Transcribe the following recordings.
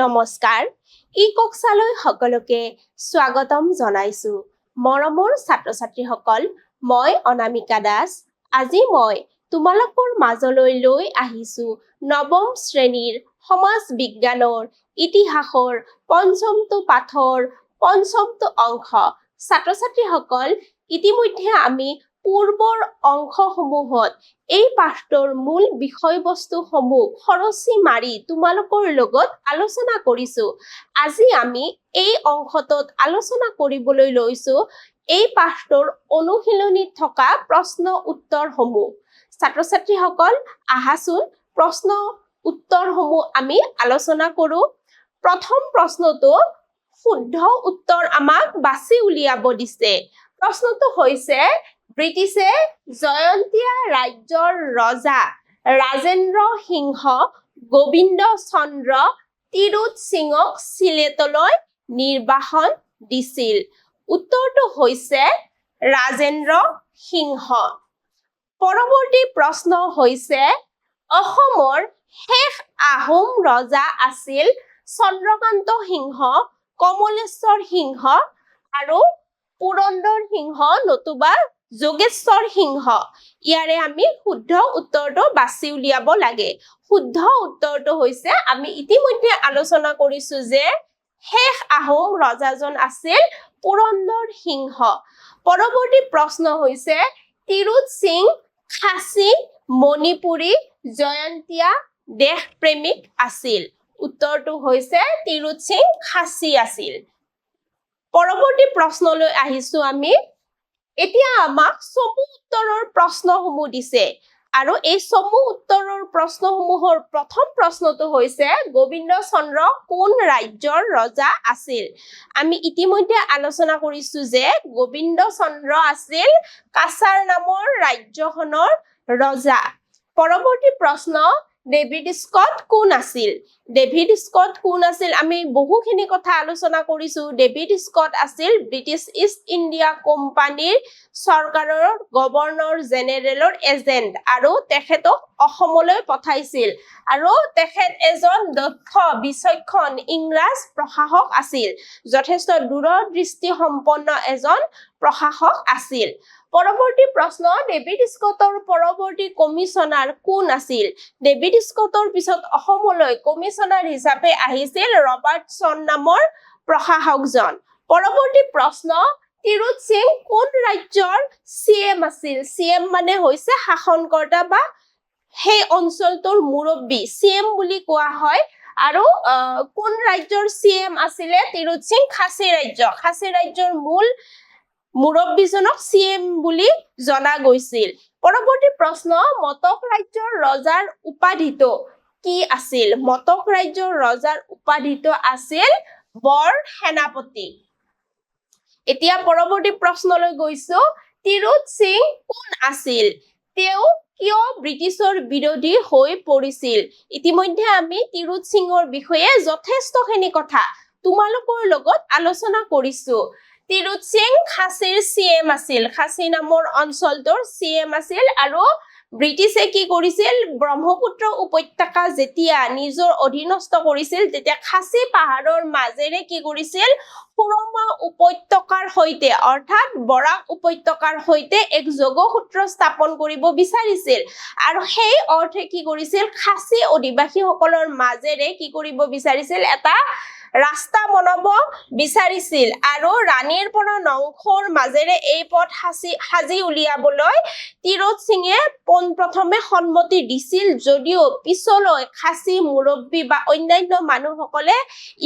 নমস্কাৰ। ই সকলোকে স্বাগতম জনাইছো। মৰমৰ ছাত্ৰ ছাত্ৰীসকল মই অনামিকা দাস। আজি মই তোমালোকৰ মাজলৈ লৈ আহিছো নৱম শ্ৰেণীৰ সমাজ বিজ্ঞানৰ ইতিহাসৰ পঞ্চমটো পাঠৰ পঞ্চমটো অংশ। ছাত্ৰ ছাত্ৰীসকল ইতিমধ্যে আমি পূৰ্বৰ অংশসমূহত এই পাঠটোৰ মূল বিষয়বস্তুসমূহ খৰচি মাৰি তোমালোকৰ লগত আলোচনা কৰিছো। আজি আমি এই অংশটোত আলোচনা কৰিবলৈ লৈছো এই পাঠটোৰ অনুশীলনীত থকা প্ৰশ্ন উত্তৰসমূহ। ছাত্ৰ ছাত্ৰীসকল আহাচোন প্ৰশ্ন উত্তৰসমূহ আমি আলোচনা কৰো। প্ৰথম প্ৰশ্নটো, শুদ্ধ উত্তৰ আমাক বাছি উলিয়াব দিছে। প্ৰশ্নটো হৈছে ব্ৰিটিছে জয়ন্তীয়া ৰাজ্যৰ ৰজা ৰাজেন্দ্ৰ সিংহ গোবিন্দ চন্দ্ৰ তিৰুত সিঙক চিলেটলৈ নিৰ্বাসন দিছিল। উত্তৰটো হৈছে ৰাজেন্দ্ৰ সিংহ। পৰৱৰ্তী প্ৰশ্ন হৈছে অসমৰ শেষ আহোম ৰজা আছিল চন্দ্ৰকান্ত সিংহ কমলেশ্বৰ সিংহ আৰু পুৰন্দৰ সিংহ নতুবা যোগেশ্বৰ সিংহ। ইয়াৰে আমি শুদ্ধ উত্তৰটো বাছি উলিয়াব লাগে। শুদ্ধ উত্তৰটো হৈছে আমি ইতিমধ্যে আলোচনা কৰিছো যে শেষ আহোম ৰজাজন আছিল পুৰন্দৰ সিংহ। পৰৱৰ্তী প্ৰশ্ন হৈছে তিৰুত সিং খাচী মণিপুৰী জয়ন্তীয়া দেশপ্ৰেমিক আছিল। উত্তৰটো হৈছে তিৰুত সিং খাচী আছিল। পৰৱৰ্তী প্ৰশ্নলৈ আহিছো আমি। এতিয়া আমাক চমু উত্তৰৰ প্ৰশ্নসমূহ দিছে। আৰু এই চমু উত্তৰৰ প্ৰশ্নসমূহৰ প্ৰথম প্ৰশ্নটো হৈছে গোবিন্দ চন্দ্ৰ কোন ৰাজ্যৰ ৰজা আছিল? আমি ইতিমধ্যে আলোচনা কৰিছো যে গোবিন্দ চন্দ্ৰ আছিল কাছাৰ নামৰ ৰাজ্যখনৰ ৰজা। পৰৱৰ্তী প্ৰশ্ন ডেভিড স্কট কোন আছিল? ডেভিড স্কট কোন আছিল? আমি বহুখিনি কথা আলোচনা কৰিছো। ডেভিড স্কট আছিল ব্ৰিটিছ ইষ্ট ইণ্ডিয়া কোম্পানীৰ চৰকাৰৰ গভৰ্ণৰ জেনেৰেলৰ এজেণ্ট আৰু তেখেতক অসমলৈ পঠাইছিল। আৰু তেখেত এজন দক্ষ বিচক্ষণ ইংৰাজ প্ৰশাসক আছিল। যথেষ্ট দূৰদৃষ্টি সম্পন্ন এজন প্ৰশাসক আছিল। পৰৱৰ্তী প্ৰশ্ন, ডেভিড স্কটৰ পৰৱৰ্তী কমিছনাৰ কোন আছিল? ডেভিড স্কটৰ পিছত অসমলৈ কমিছনাৰ হিচাপে আহিছিল ৰবাৰ্টছন নামৰ প্ৰশাসকজন। পৰৱৰ্তী প্ৰশ্ন, তিৰুত সিং কোন ৰাজ্যৰ চি এম আছিল? চি এম মানে হৈছে শাসনকৰ্তা বা সেই অঞ্চলটোৰ মুৰব্বী। চি এম বুলি কোৱা হয়। আৰু কোন ৰাজ্যৰ চি এম আছিলে? তিৰুত সিং খাচী ৰাজ্য। খাচী ৰাজ্যৰ মূল মুৰব্বীজনক চি এম বুলি জনা গৈছিল। পৰৱৰ্তী প্ৰশ্ন মটক ৰাজ্যৰ ৰজাৰ উপাধিটো কি আছিল? মটক ৰাজ্যৰ ৰজাৰ উপাধিটো আছিল বৰ সেনাপতি। এতিয়া পৰৱৰ্তী প্ৰশ্নলৈ গৈছো তিৰুত সিং কোন আছিল? তেওঁ কিয় ব্ৰিটিছৰ বিৰোধী হৈ পৰিছিল? ইতিমধ্যে আমি তিৰুত সিঙৰ বিষয়ে যথেষ্টখিনি কথা তোমালোকৰ লগত আলোচনা কৰিছো। তিৰুত সিং খাচীৰ চি এম আছিল। খাচী নামৰ অঞ্চলটোৰ চি এম আছিল আৰু ব্ৰিটিছে কি কৰিছিল? ব্ৰহ্মপুত্ৰ উপত্যকা যেতিয়া নিজৰ অধীনস্থ কৰিছিল, তেতিয়া খাচী পাহাৰৰ মাজেৰে কি কৰিছিল? সুৰমা উপত্যকাৰ সৈতে, অৰ্থাৎ বৰাক উপত্যকাৰ সৈতে এক যোগসূত্ৰ স্থাপন কৰিব বিচাৰিছিল। আৰু সেই অৰ্থে কি কৰিছিল? খাচী অধিবাসীসকলৰ মাজেৰে কি কৰিব বিচাৰিছিল? এটা ৰাস্তা বনাব বিচাৰিছিল। আৰু ৰাণীৰ পৰা নংখৰ মাজেৰে এই পথ সাঁচি সাজি উলিয়াবলৈ তিৰোধ সিঙে পোনপ্ৰথমে সন্মতি দিছিল যদিও পিছলৈ খাচী মুৰব্বী বা অন্যান্য মানুহসকলে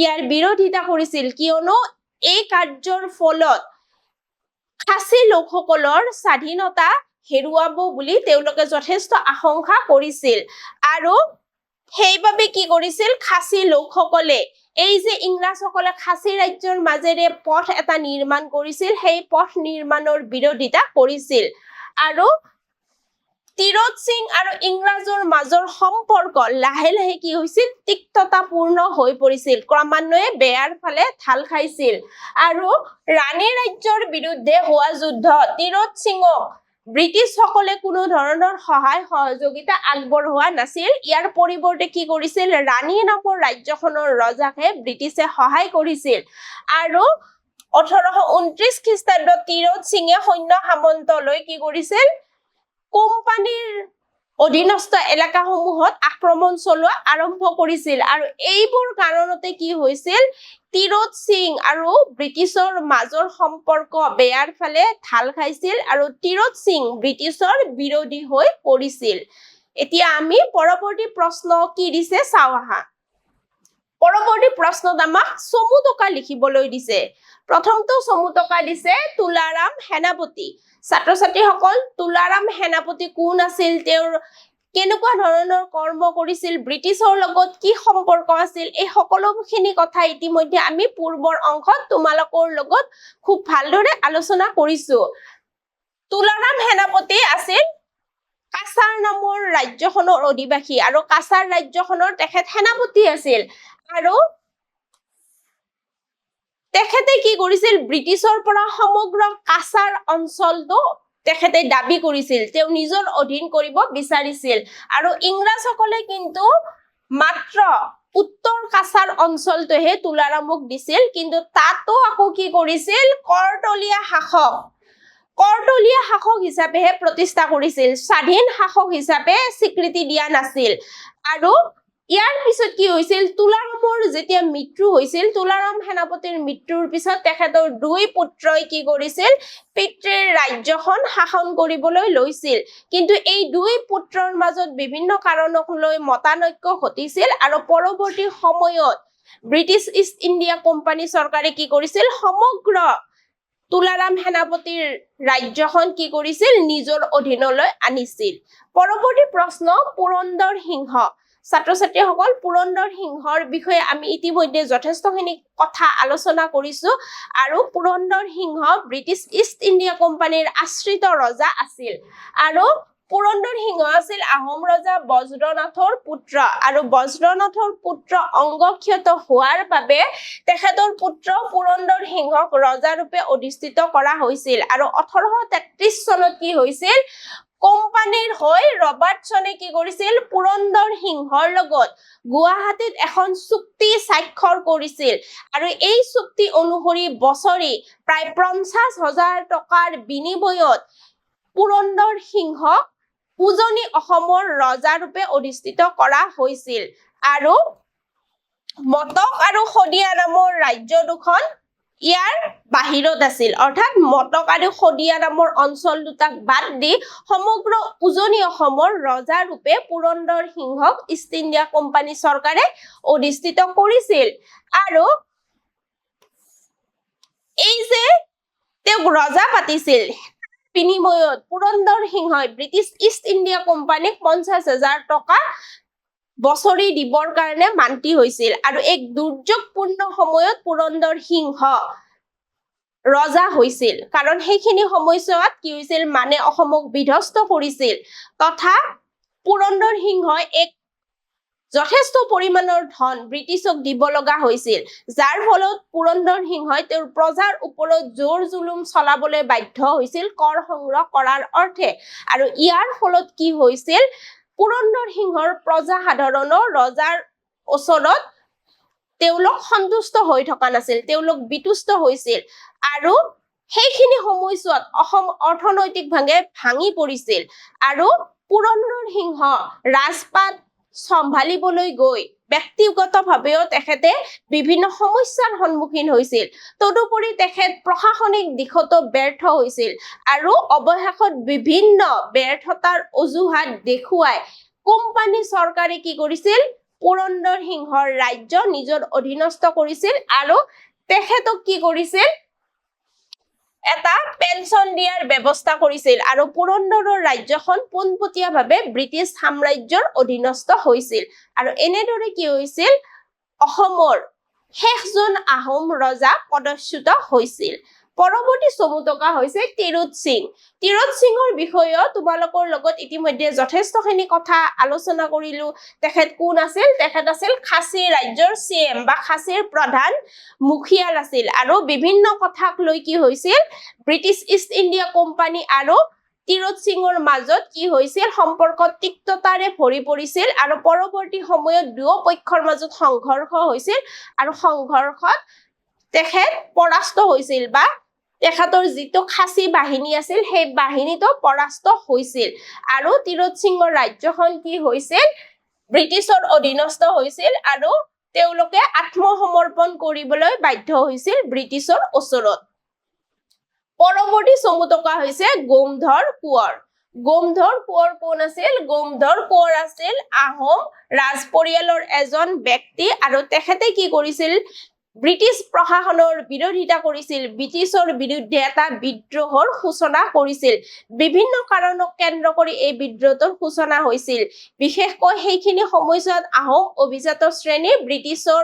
ইয়াৰ বিৰোধিতা কৰিছিল কিয়নো এই কাৰ্যৰ ফলত খাচী লোকসকলৰ স্বাধীনতা হেৰুৱাব বুলি তেওঁলোকে যথেষ্ট আশংকা কৰিছিল। আৰু সেইবাবে কি কৰিছিল? খাচী লোকসকলে এই যে ইংৰাজসকলে খাচী ৰাজ্যৰ মাজেৰে পথ এটা নিৰ্মাণ কৰিছিল, সেই পথ নিৰ্মাণৰ বিৰোধিতা কৰিছিল। আৰু তিৰোধ সিং আৰু ইংৰাজৰ মাজৰ সম্পৰ্ক লাহে লাহে কি হৈছিল? তিক্ততাপূৰ্ণ হৈ পৰিছিল। ক্ৰমান্বয়ে বেয়াৰ ফালে ঢাল খাইছিল। আৰু ৰাণী ৰাজ্যৰ বিৰুদ্ধে হোৱা যুদ্ধ তিৰোধ সিঙক ব্ৰিটিছসকলে কোনো ধৰণৰ সহায়, সহযোগিতা আগবঢ়োৱা নাছিল। ইয়াৰ পৰিৱৰ্তে কি কৰিছিল? ৰাণী নামৰ ৰাজ্যখনৰ ৰজাকহে ব্ৰিটিছে সহায় কৰিছিল। আৰু ওঠৰশ ঊনত্ৰিশ খ্ৰীষ্টাব্দত তিৰোধ সিঙে সৈন্য সামন্ত লৈ কি কৰিছিল? কোম্পানীৰ অধীনস্থ এলেকাসমূহত আক্ৰমণ চলোৱা আৰম্ভ কৰিছিল। আৰু এইবোৰ কাৰণতে কি হৈছিল? তিৰোধ সিং আৰু ব্ৰিটিছৰ মাজৰ সম্পৰ্ক বেয়াৰ ফালে ঢাল খাইছিল আৰু তিৰোধ সিং ব্ৰিটিছৰ বিৰোধী হৈ পৰিছিল। এতিয়া আমি পৰৱৰ্তী প্ৰশ্ন কি দিছে চাওঁ আহা। পৰৱৰ্তী প্ৰশ্নত আমাক চমু টকা লিখিবলৈ দিছে। প্ৰথমটো চমু টকা দিছে তুলাৰাম সেনাপতি। ছাত্ৰ ছাত্ৰীসকল তুলাৰাম সেনাপতি কোন আছিল? তেওঁৰ কেনেকুৱা ধৰণৰ কৰ্ম কৰিছিল? ব্ৰিটিছৰ লগত কি সম্পৰ্ক আছিল? এই সকলোখিনি কথা ইতিমধ্যে আমি পূৰ্বৰ অংশত তোমালোকৰ লগত খুব ভালদৰে আলোচনা কৰিছো। তুলাৰাম সেনাপতি আছিল কাছাৰ নামৰ ৰাজ্যখনৰ অধিবাসী আৰু কাছাৰ ৰাজ্যখনৰ তেখেত সেনাপতি আছিল। আৰু তেখেতে কি কৰিছিল? ব্ৰিটিছৰ পৰা সমগ্ৰ কাছাৰ অঞ্চলটো তেখেতে দাবি কৰিছিল। তেওঁ নিজৰ অধীন কৰিব বিচাৰিছিল। আৰু ইংৰাজসকলে কিন্তু মাত্ৰ উত্তৰ কাছাৰ অঞ্চলটোহে তুলাৰামক দিছিল, কিন্তু তাতো আকৌ কি কৰিছিল? কৰতলীয়া শাসক। কৰতলীয়া শাসক হিচাপেহে প্ৰতিষ্ঠা কৰিছিল। স্বাধীন শাসক হিচাপে স্বীকৃতি দিয়া নাছিল। আৰু ইয়াৰ পিছত কি হৈছিল? তুলাৰামৰ যেতিয়া মৃত্যু হৈছিল তুলাৰাম সেনাপতিৰ মৃত্যুৰ পিছত তেখেতৰ দুই পুত্ৰই কি কৰিছিল? পিতৃৰ ৰাজ্যখন শাসন কৰিবলৈ লৈছিল। কিন্তু এই দুই পুত্ৰৰ মাজত বিভিন্ন কাৰণক লৈ মতানৈক্য ঘটিছিল আৰু পৰৱৰ্তী সময়ত ব্ৰিটিছ ইষ্ট ইণ্ডিয়া কোম্পানী চৰকাৰে কি কৰিছিল? সমগ্ৰ তুলাৰাম সেনাপতিৰ ৰাজ্যখন কি কৰিছিল? নিজৰ অধীনলৈ আনিছিল। পৰৱৰ্তী প্ৰশ্ন পুৰন্দৰ সিংহ। ছাত্ৰ ছাত্ৰীসকল পুৰন্দৰ সিংহৰ বিষয়ে আমি ইতিমধ্যে যথেষ্টখিনি কথা আলোচনা কৰিছো। আৰু Purandar Singha British East India কোম্পানীৰ আশ্ৰিত ৰজা আছিল। আৰু পুৰন্দৰ সিংহ আছিল আহোম ৰজা বজ্ৰনাথৰ পুত্ৰ। আৰু বজ্ৰনাথৰ পুত্ৰ অংগক্ষত হোৱাৰ বাবে তেখেতৰ পুত্ৰ পুৰন্দৰ সিংহক ৰজাৰূপে অধিষ্ঠিত কৰা হৈছিল। আৰু ওঠৰশ তেত্ৰিশ চনত কি হৈছিল? কোম্পানীৰ হৈ ৰবাৰ্টছনে কি কৰিছিল? পুৰন্দৰ সিংহৰ লগত গুৱাহাটীত এখন চুক্তি স্বাক্ষৰ কৰিছিল। আৰু এই চুক্তি অনুসৰি বছৰি প্ৰায় পঞ্চাছ হাজাৰ টকাৰ বিনিময়ত পুৰন্দৰ সিংহক উজনি অসমৰ ৰজাৰূপে অধিষ্ঠিত কৰা হৈছিল। আৰু মটক আৰু শদিয়া নামৰ ৰাজ্য দুখন ইয়াৰ বাহিৰত আছিল। অৰ্থাৎ মটক আৰু শদিয়া নামৰ অঞ্চল দুটাক বাদ দি সমগ্ৰ উজনি অসমৰ ৰজাৰূপে পুৰন্দৰ সিংহক ইষ্ট ইণ্ডিয়া কোম্পানী চৰকাৰে অধিষ্ঠিত কৰিছিল। আৰু এই যে তেওঁক ৰজা পাতিছিল বিনিময়ত পুৰন্দৰ সিংহই ব্ৰিটিছ ইষ্ট ইণ্ডিয়া কোম্পানীক পঞ্চাছ হাজাৰ টকা বছৰি দিবৰ কাৰণে মান্তি হৈছিল আৰু এক দুৰ্যোগপূৰ্ণ সময়ত পুৰন্দৰ সিংহ ৰজা হৈছিল। কাৰণ সেইখিনি সময়ছোৱাত কি হৈছিল? মানে অসমক বিধ্বস্ত কৰিছিল। তথা পুৰন্দৰ সিংহই এক যথেষ্ট পৰিমাণৰ ধন ব্ৰিটিছক দিব লগা হৈছিল। যাৰ ফলত পুৰন্দৰ সিংহই তেওঁৰ প্ৰজাৰ ওপৰত জোৰ জুলুম চলাবলৈ বাধ্য হৈছিল কৰ সংগ্ৰহ কৰাৰ অৰ্থে। আৰু ইয়াৰ ফলত কি হৈছিল? পুৰন্দৰ সিংহৰ প্ৰজা সাধাৰণৰ ৰজাৰ ওচৰত তেওঁলোক সন্তুষ্ট হৈ থকা নাছিল তেওঁলোক বিতুষ্ট হৈছিল আৰু সেইখিনি সময়ছোৱাত অসম অৰ্থনৈতিকভাৱে ভাঙি পৰিছিল আৰু পুৰন্দৰ সিংহ ৰাজপাট চম্ভালিবলৈ গৈ ব্যক্তিগতভাৱেও তেখেতে বিভিন্ন সমস্যাৰ সন্মুখীন হৈছিল। তদুপৰি তেখেত প্ৰশাসনিক দিশতো ব্যৰ্থ হৈছিল আৰু অৱশেষত বিভিন্ন ব্যৰ্থতাৰ অজুহাত দেখুৱাই কোম্পানী চৰকাৰে কি কৰিছিল? পুৰন্দৰ সিংহৰ ৰাজ্য নিজৰ অধীনস্থ কৰিছিল আৰু তেখেতক কি কৰিছিল? এটা পেঞ্চন দিয়াৰ ব্যৱস্থা কৰিছিল আৰু পুৰন্দৰৰ ৰাজ্যখন পোনপটীয়াভাৱে ব্ৰিটিছ সাম্ৰাজ্যৰ অধীনস্থ হৈছিল। আৰু এনেদৰে কি হৈছিল? অসমৰ শেষজন আহোম ৰজা পদচ্যুত হৈছিল। পৰৱৰ্তী চমু টকা হৈছে তিৰোধ সিং। তিৰোধ সিঙৰ বিষয়েও তোমালোকৰ লগত ইতিমধ্যে যথেষ্টখিনি কথা আলোচনা কৰিলো। তেখেত কোন আছিল? তেখেত আছিল খাচী ৰাজ্যৰ চি এম বা খাচীৰ প্ৰধান মুখিয়াল আছিল। আৰু বিভিন্ন কথাক লৈ কি হৈছিল? ব্ৰিটিছ ইষ্ট ইণ্ডিয়া কোম্পানী আৰু তিৰোধ সিঙৰ মাজত কি হৈছিল? সম্পৰ্ক তিক্ততাৰে ভৰি পৰিছিল আৰু পৰৱৰ্তী সময়ত দুয়ো পক্ষৰ মাজত সংঘৰ্ষ হৈছিল। আৰু সংঘৰ্ষত তেখেত পৰাস্ত হৈছিল বা তেখেতৰ যিটো খাচী বাহিনী আছিল, সেই বাহিনীটো পৰাস্ত হৈছিল। আৰু তিৰোধ সিঙৰ ৰাজ্যখন কি হৈছিল? ব্ৰিটিছৰ অধীনস্থ হৈছিল আৰু তেওঁলোকে আত্মসমৰ্পণ কৰিবলৈ বাধ্য হৈছিল ব্ৰিটিছৰ ওচৰত। পৰৱৰ্তী চমু টকা হৈছে গোমধৰ কোঁৱৰ। গোমধৰ কোঁৱৰ কোন আছিল? গোমধৰ কোঁৱৰ আছিল আহোম ৰাজ পৰিয়ালৰ এজন ব্যক্তি আৰু তেখেতে কি কৰিছিল? ব্ৰিটিছ প্ৰশাসনৰ বিৰোধিতা কৰিছিল। ব্ৰিটিছৰ বিৰুদ্ধে এটা বিদ্ৰোহৰ সূচনা কৰিছিল। বিভিন্ন কাৰণক কেন্দ্ৰ কৰি এই বিদ্ৰোহটোৰ সূচনা হৈছিল। বিশেষকৈ সেইখিনি সময়ছোৱাত আহোম অভিজাত শ্ৰেণী ব্ৰিটিছৰ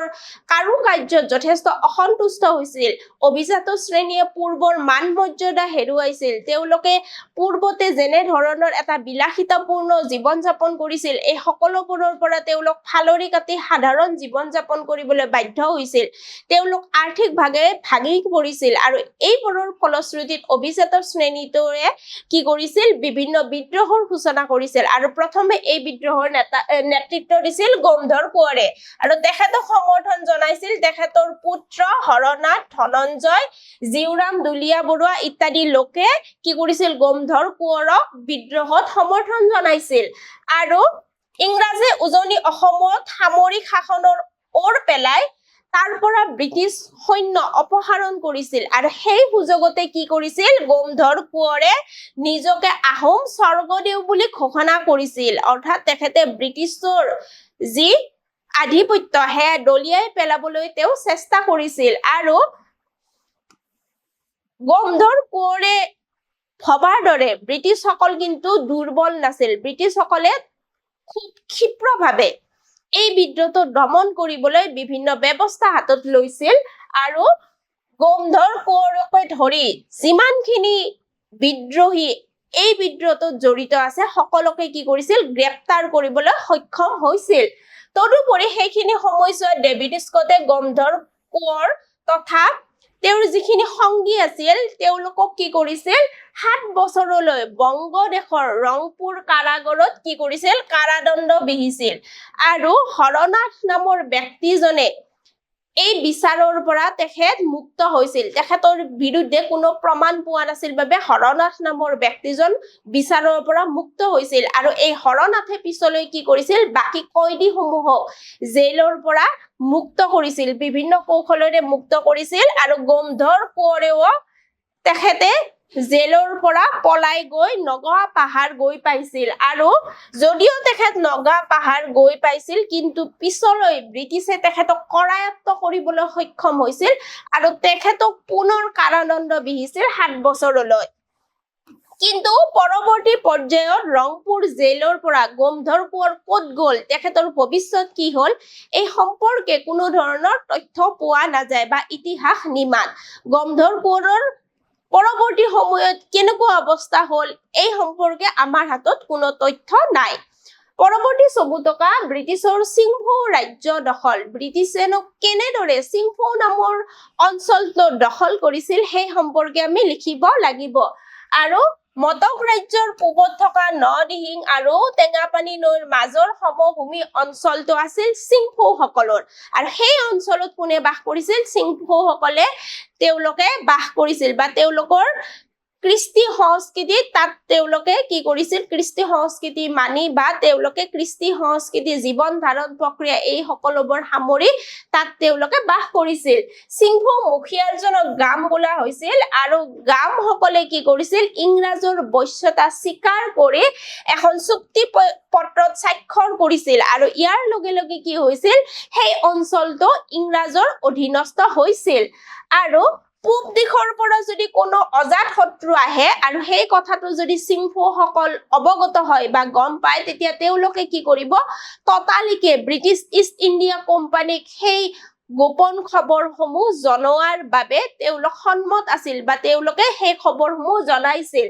কাৰুকাৰ্যত যথেষ্ট অসন্তুষ্ট হৈছিল। অভিজাত শ্ৰেণীয়ে পূৰ্বৰ মান মৰ্যাদা হেৰুৱাইছিল। তেওঁলোকে পূৰ্বতে যেনে ধৰণৰ এটা বিলাসিতাপূৰ্ণ জীৱন যাপন কৰিছিল এই সকলোবোৰৰ পৰা তেওঁলোক ফালৰি কাটি সাধাৰণ জীৱন যাপন কৰিবলৈ বাধ্য হৈছিল। তেওঁলোক আৰ্থিকভাৱে ভাগি পৰিছিল আৰু এইবোৰৰ ফলশ্ৰুতিত অভিজাত শ্ৰেণীটোৱে কি কৰিছিল? বিভিন্ন বিদ্ৰোহৰ সূচনা কৰিছিল আৰু প্ৰথমে এই বিদ্ৰোহৰ নেতা নেতৃত্ব দিছিল গোমধৰ কোঁৱৰে। আৰু তেখেতক সমৰ্থন জনাইছিল তেখেতৰ পুত্ৰ হৰনাথ ধনঞ্জয়, জিউৰাম দুলীয়া বৰুৱা ইত্যাদি লোকে কি কৰিছিল? গোমধৰ কোঁৱৰক বিদ্ৰোহত সমৰ্থন জনাইছিল। আৰু ইংৰাজে উজনি অসমত সামৰিক শাসনৰ ওৰ পেলাই তাৰ পৰা ব্ৰিটিছ সৈন্য অপসাৰণ কৰিছিল। আৰু সেই সুযোগতে কি কৰিছিল? গোমধৰ কোঁৱৰে নিজকে আহোম স্বৰ্গদেউ বুলি ঘোষণা কৰিছিল। অৰ্থাৎ তেখেতে ব্ৰিটিছৰ যি আধিপত্য, সেয়া দলিয়াই পেলাবলৈ তেওঁ চেষ্টা কৰিছিল। আৰু গোমধৰ কোঁৱৰে ভবাৰ দৰে ব্ৰিটিছসকল কিন্তু দুৰ্বল নাছিল। ব্ৰিটিছসকলে খুব ক্ষিপ্ৰভাৱে এই বিদ্ৰোহটো দমন কৰিবলৈ বিভিন্ন ব্যৱস্থা হাতত লৈছিল আৰু গোমধৰ কোঁৱৰকে ধৰি যিমানখিনি বিদ্ৰোহী এই বিদ্ৰোহটোত জড়িত আছে সকলোকে কি কৰিছিল? গ্ৰেপ্তাৰ কৰিবলৈ সক্ষম হৈছিল। তদুপৰি সেইখিনি সময়ছোৱাত ডেভিড স্কটে গমধৰ কোঁৱৰ তথা তেওঁৰ যিখিনি সংগী আছিল তেওঁলোকক কি কৰিছিল? সাত বছৰলৈ বংগদেশৰ ৰংপুৰ কাৰাগাৰত কি কৰিছিল? কাৰাদণ্ড বিহিছিল। আৰু হৰনাথ নামৰ ব্যক্তিজনে এই বিচাৰৰ পৰা তেখেত মুক্ত হৈছিল। তেখেতৰ বিৰুদ্ধে কোনো প্ৰমাণ পোৱা নাছিল বাবে হৰনাথ নামৰ ব্যক্তিজন বিচাৰৰ পৰা মুক্ত হৈছিল। আৰু এই হৰনাথে পিছলৈ কি কৰিছিল? বাকী কয়দীসমূহক জেইলৰ পৰা মুক্ত কৰিছিল। বিভিন্ন কৌশলেৰে মুক্ত কৰিছিল। আৰু গমধৰ কোঁৱৰেও তেখেতে জেলৰ পৰা পলাই গৈ নগা পাহাৰ গৈ পাইছিল। আৰু যদিও তেখেত নগা পাহাৰ গৈ পাইছিল, কিন্তু পিছলৈ ব্ৰিটিছে তেখেতক কৰায়ত্ব কৰিবলৈ সক্ষম হৈছিল আৰু তেখেতক পুনৰ কাৰাদণ্ড বিহিছিল সাত বছৰলৈ। কিন্তু পৰৱৰ্তী পৰ্যায়ত ৰংপুৰ জেলৰ পৰা গোমধৰ কোঁৱৰ ক'ত গ'ল, তেখেতৰ ভৱিষ্যত কি হ'ল, এই সম্পৰ্কে কোনো ধৰণৰ তথ্য পোৱা নাযায় বা ইতিহাস নিমাত। গমধৰ কোঁৱৰৰ পৰৱৰ্তী সময়ত কেনেকুৱা অৱস্থা হ'ল এই সম্পৰ্কে আমাৰ হাতত কোনো তথ্য নাই। পৰৱৰ্তী চমু টকা ব্ৰিটিছৰ চিংফৌ ৰাজ্য দখল। ব্ৰিটিছেনো কেনেদৰে চিংফৌ নামৰ অঞ্চলটো দখল কৰিছিল সেই সম্পৰ্কে আমি লিখিব লাগিব। আৰু মটক ৰাজ্যৰ পূবত থকা নদিহিং আৰু টেঙাপানী নৈৰ মাজৰ সমভূমি অঞ্চলটো আছিল চিংফৌসকলৰ আৰু সেই অঞ্চলত কোনে বাস কৰিছিল? চিংফৌসকলে তেওঁলোকে বাস কৰিছিল বা তেওঁলোকৰ কৃষ্টি সংস্কৃতি, তাত তেওঁলোকে কি কৰিছিল? কৃষ্টি সংস্কৃতি মানি বা তেওঁলোকে কৃষ্টি সংস্কৃতি জীৱন ধাৰণ প্ৰক্ৰিয়া এই সকলোবোৰ সামৰি তাত তেওঁলোকে বাস কৰিছিল। চিংফৌ মুখিয়ালজনক গাম বোলা হৈছিল আৰু গামসকলে কি কৰিছিল? ইংৰাজৰ বশ্যতা স্বীকাৰ কৰি এখন চুক্তি পত্ৰত স্বাক্ষৰ কৰিছিল আৰু ইয়াৰ লগে লগে কি হৈছিল? সেই অঞ্চলটো ইংৰাজৰ অধীনস্থ হৈছিল। আৰু পূব দিশৰ পৰা যদি কোনো অজাত শত্ৰু আহে আৰু সেই কথাটো যদি চিংফৌসকল অৱগত হয় বা গম পায়, তেতিয়া তেওঁলোকে কি কৰিব? ততালিকে ব্ৰিটিছ ইষ্ট ইণ্ডিয়া কোম্পানীক সেই গোপন খবৰসমূহ জনোৱাৰ বাবে তেওঁলোক সন্মত আছিল বা তেওঁলোকে সেই খবৰসমূহ জনাইছিল।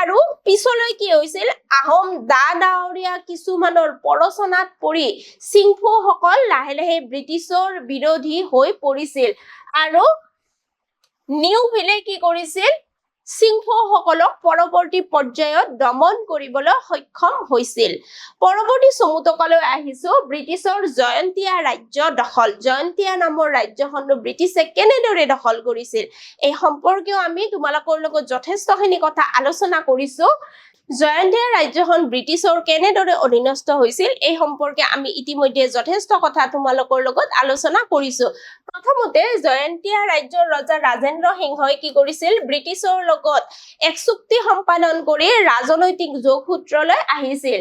আৰু পিছলৈ কি হৈছিল? আহোম দা ডাৱৰীয়া কিছুমানৰ প্ৰৰচনাত পৰি চিংফৌসকল লাহে লাহে ব্ৰিটিছৰ বিৰোধী হৈ পৰিছিল। আৰু নিউ ভিলে কি কৰিছিল? সিংহসকলক পৰৱৰ্তী পৰ্যায়ত দমন কৰিবলৈ সক্ষম হৈছিল। পৰৱৰ্তী চমুটকলৈ আহিছো। ব্ৰিটিছৰ জয়ন্তীয়া ৰাজ্য দখল। জয়ন্তীয়া নামৰ ৰাজ্যখনটো ব্ৰিটিছে কেনেদৰে দখল কৰিছিল? এই সম্পৰ্কেও আমি তোমালোকৰ লগত যথেষ্টখিনি কথা আলোচনা কৰিছো। জয়ন্তীয়া ৰাজ্যখন ব্ৰিটিছৰ কেনেদৰে অধীনস্থ হৈছিল এই সম্পৰ্কে আমি ইতিমধ্যে যথেষ্ট কথা তোমালোকৰ লগত আলোচনা কৰিছো। প্ৰথমতে জয়ন্তীয়া ৰাজ্যৰ ৰজা ৰাজেন্দ্ৰ সিংহই কি কৰিছিল? ব্ৰিটিছৰ লগত এক চুক্তি সম্পাদন কৰি ৰাজনৈতিক যোগসূত্ৰলৈ আহিছিল।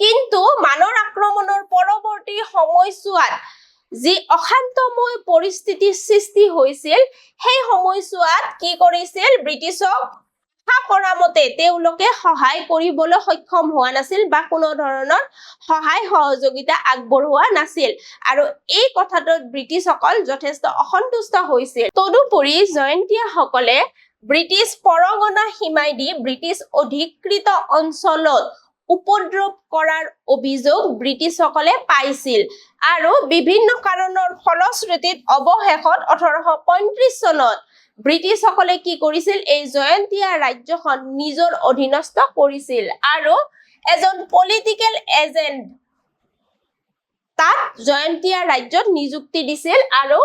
কিন্তু মানৰ আক্ৰমণৰ পৰৱৰ্তী সময়ছোৱাত যি অশান্তময় পৰিস্থিতিৰ সৃষ্টি হৈছিল সেই সময়ছোৱাত কি কৰিছিল? ব্ৰিটিছক আশা কৰা মতে তেওঁলোকে সহায় কৰিবলৈ সক্ষম হোৱা নাছিল বা কোনো ধৰণৰ সহায় সহযোগিতা আগবঢ়োৱা নাছিল। আৰু এই কথাটোত ব্ৰিটিছসকল যথেষ্ট অসন্তুষ্ট হৈছিল। তদুপৰি জয়ন্তীয়াসকলে ব্ৰিটিছ পৰগনা সীমাই দি ব্ৰিটিছ অধিকৃত অঞ্চলত উপদ্ৰৱ কৰাৰ অভিযোগ ব্ৰিটিছসকলে পাইছিল আৰু বিভিন্ন কাৰণৰ ফলশ্ৰুতিত অৱশেষত ওঠৰশ পঁয়ত্ৰিশ ব্ৰিটিছসকলে কি কৰিছিল? এই জয়ন্তীয়া ৰাজ্যখন নিজৰ অধীনস্থ কৰিছিল। আৰু এজন পলিটিকেল এজেণ্ট তাত জয়ন্তীয়া ৰাজ্যত নিযুক্তি দিছিল আৰু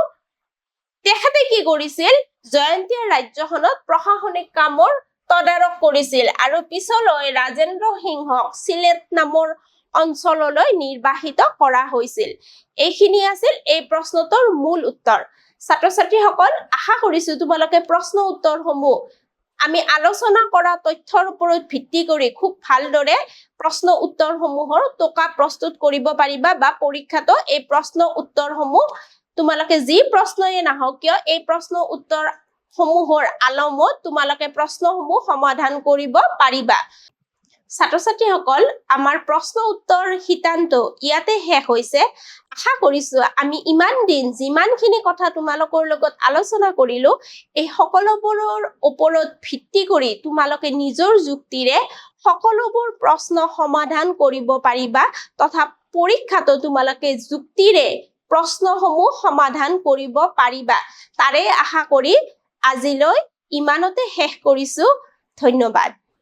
তেখেতে কি কৰিছিল? জয়ন্তীয়া ৰাজ্যখনত প্ৰশাসনিক কামৰ তদাৰক কৰিছিল। আৰু পিছলৈ ৰাজেন্দ্ৰ সিংহক চিলেট নামৰ অঞ্চললৈ নিৰ্বাসিত কৰা হৈছিল। এইখিনি আছিল এই প্ৰশ্নটোৰ মূল উত্তৰ। ছাত্ৰ ছাত্ৰীসকল আশা কৰিছো তোমালোকে প্ৰশ্ন উত্তৰসমূহ আমি আলোচনা কৰা তথ্যৰ ওপৰত ভিত্তি কৰি খুব ভালদৰে প্ৰশ্ন উত্তৰসমূহৰ টোকা প্ৰস্তুত কৰিব পাৰিবা বা পৰীক্ষাতো এই প্ৰশ্ন উত্তৰসমূহ তোমালোকে যি প্ৰশ্নই নাহক কিয় এই প্ৰশ্ন উত্তৰ সমূহৰ আলমত তোমালোকে প্ৰশ্নসমূহ সমাধান কৰিব পাৰিবা। ছাত্ৰ ছাত্ৰীসকল আমাৰ প্ৰশ্ন উত্তৰ শিতানটো ইয়াতে শেষ হৈছে। আশা কৰিছো আমি ইমান দিন যিমানখিনি কথা তোমালোকৰ লগত আলোচনা কৰিলো এই সকলোবোৰৰ ওপৰত ভিত্তি কৰি তোমালোকে নিজৰ যুক্তিৰে সকলোবোৰ প্ৰশ্ন সমাধান কৰিব পাৰিবা তথা পৰীক্ষাতো তোমালোকে যুক্তিৰে প্ৰশ্নসমূহ সমাধান কৰিব পাৰিবা। তাৰে আশা কৰি আজিলৈ ইমানতে শেষ কৰিছো। ধন্যবাদ।